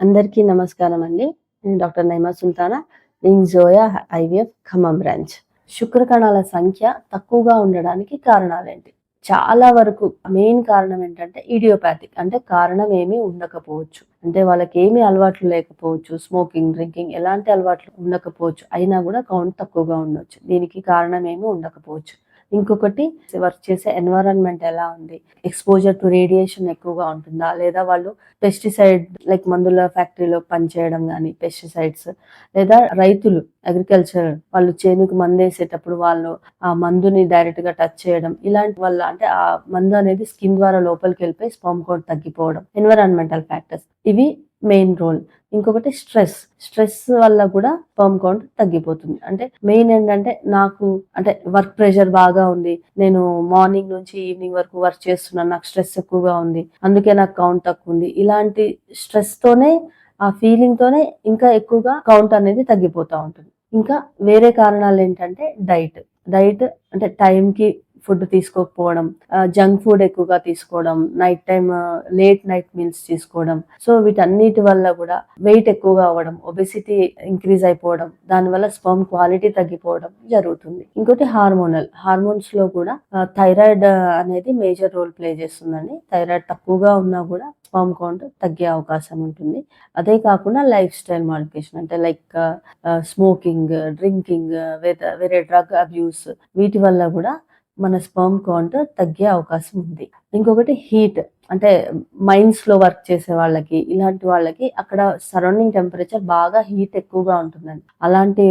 అందరికీ నమస్కారం అండి. నేను డాక్టర్ నైమా సుల్తానా. నేను జోయా ఐవిఎఫ్ ఖమ్మం బ్రాంచ్. శుక్రకణాల సంఖ్య తక్కువగా ఉండడానికి కారణాలేంటి? చాలా వరకు మెయిన్ కారణం ఏంటంటే ఇడియోపాథిక్. అంటే కారణం ఏమీ ఉండకపోవచ్చు. అంటే వాళ్ళకి ఏమీ అలవాట్లు లేకపోవచ్చు. స్మోకింగ్ డ్రింకింగ్ ఎలాంటి అలవాట్లు ఉండకపోవచ్చు. అయినా కూడా కౌంట్ తక్కువగా ఉండొచ్చు. దీనికి కారణం ఏమీ ఉండకపోవచ్చు. ఇంకొకటి వర్క్ చేసే ఎన్వైరాన్మెంట్ ఎలా ఉంది? ఎక్స్పోజర్ టు రేడియేషన్ ఎక్కువగా ఉంటుందా? లేదా వాళ్ళు పెస్టిసైడ్ లైక్ మందుల ఫ్యాక్టరీలో పనిచేయడం కానీ పెస్టిసైడ్స్ లేదా రైతులు అగ్రికల్చర్ వాళ్ళు చేనుకు మందు వేసేటప్పుడు వాళ్ళు ఆ మందుని డైరెక్ట్గా టచ్ చేయడం ఇలాంటి వల్ల అంటే ఆ మందు అనేది స్కిన్ ద్వారా లోపలికి వెళ్ళిపోయి స్పర్మ్ కోడ్ తగ్గిపోవడం ఎన్విరాన్మెంటల్ ఫ్యాక్టర్స్ ఇవి మెయిన్ రోల్. ఇంకొకటి స్ట్రెస్. స్ట్రెస్ వల్ల కూడా పర్మ్ కౌంట్ తగ్గిపోతుంది. అంటే మెయిన్ ఏంటంటే నాకు అంటే వర్క్ ప్రెషర్ బాగా ఉంది. నేను మార్నింగ్ నుంచి ఈవినింగ్ వరకు వర్క్ చేస్తున్నాను. నాకు స్ట్రెస్ ఎక్కువగా ఉంది. అందుకే నాకు కౌంట్ తక్కువ ఉంది. ఇలాంటి స్ట్రెస్ తోనే ఆ ఫీలింగ్ తోనే ఇంకా ఎక్కువగా కౌంట్ అనేది తగ్గిపోతూ ఉంటుంది. ఇంకా వేరే కారణాలు ఏంటంటే డైట్. డైట్ అంటే టైంకి ఫుడ్ తీసుకోకపోవడం జంక్ ఫుడ్ ఎక్కువగా తీసుకోవడం night time late night meals తీసుకోవడం. సో వీటన్నిటి వల్ల కూడా వెయిట్ ఎక్కువగా అవ్వడం ఒబెసిటీ ఇంక్రీజ్ అయిపోవడం దానివల్ల స్పర్మ్ క్వాలిటీ తగ్గిపోవడం జరుగుతుంది. ఇంకోటి హార్మోనల్ హార్మోన్స్లో కూడా థైరాయిడ్ అనేది మేజర్ రోల్ ప్లే చేస్తుందండి. థైరాయిడ్ తక్కువగా ఉన్నా కూడా స్పర్మ్ కౌంట్ తగ్గే అవకాశం ఉంటుంది. అదే కాకుండా లైఫ్ స్టైల్ మాడిఫికేషన్ అంటే లైక్ స్మోకింగ్ డ్రింకింగ్ వేరే డ్రగ్ అబ్యూస్ వీటి వల్ల కూడా మన స్పర్మ్ కౌంట్ తగ్గే అవకాశం ఉంది. ఇంకొకటి హీట్. అంటే మైన్స్లో వర్క్ చేసే వాళ్ళకి ఇలాంటి వాళ్ళకి అక్కడ సరౌండింగ్ టెంపరేచర్ బాగా హీట్ ఎక్కువగా ఉంటుందండి. అలాంటి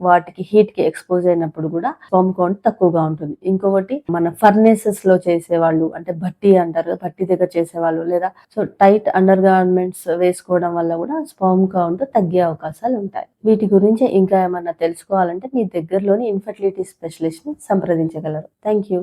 వాటికి హీట్కి ఎక్స్పోజ్ అయినప్పుడు కూడా స్పర్మ్ కౌంట్ తక్కువగా ఉంటుంది. ఇంకొకటి మన ఫర్నేసెస్లో చేసే వాళ్ళు అంటే భట్టి అంటారు భట్టి దగ్గర చేసేవాళ్ళు లేదా సో టైట్ అండర్ గార్మెంట్స్ వేసుకోవడం వల్ల కూడా స్పర్మ్ కౌంట్ తగ్గే అవకాశాలు ఉంటాయి. వీటి గురించి ఇంకా ఏమన్నా తెలుసుకోవాలంటే మీ దగ్గరలోని ఇన్ఫర్టిలిటీ స్పెషలిస్ట్ని సంప్రదించగలరు. Thank you.